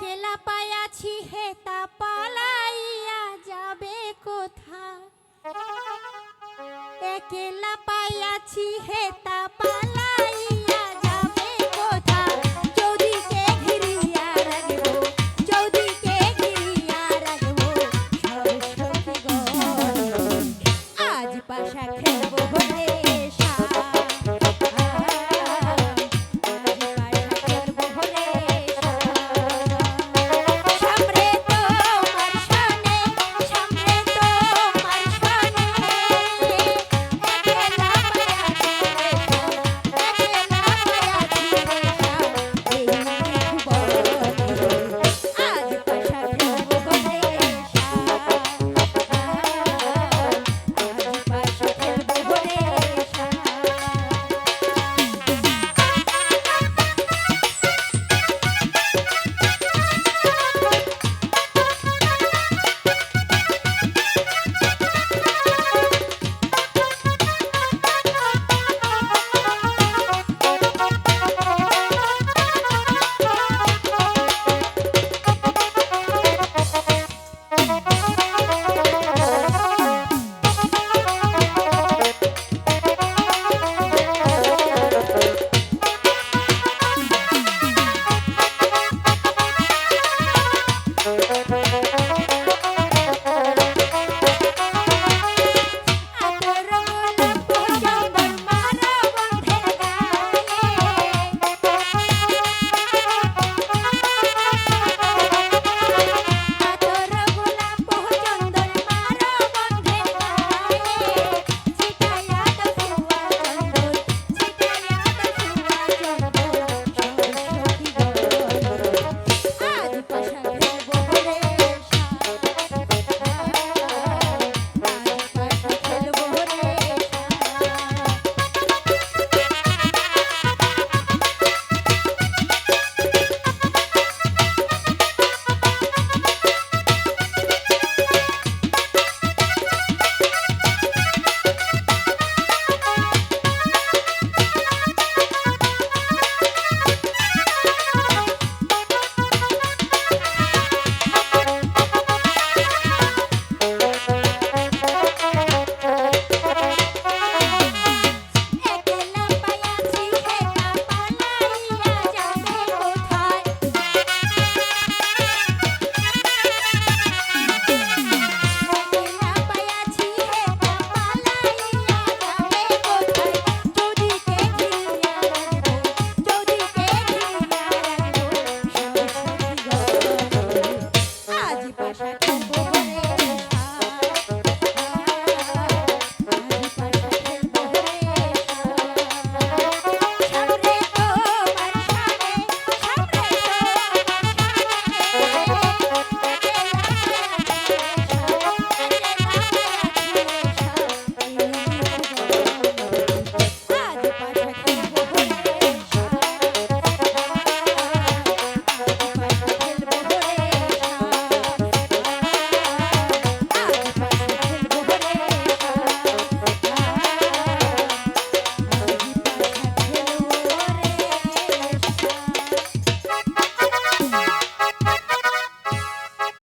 একলা পায়াছি হেতা পালাইয়া যাবে কোথা একলা পায়াছি হেতা পালাইয়া যাবে কোথা চৌদিকে ঘিরিয়া রাখব, চৌদিকে ঘিরিয়া রাখব সরস্বতী আজ পাশা খেলব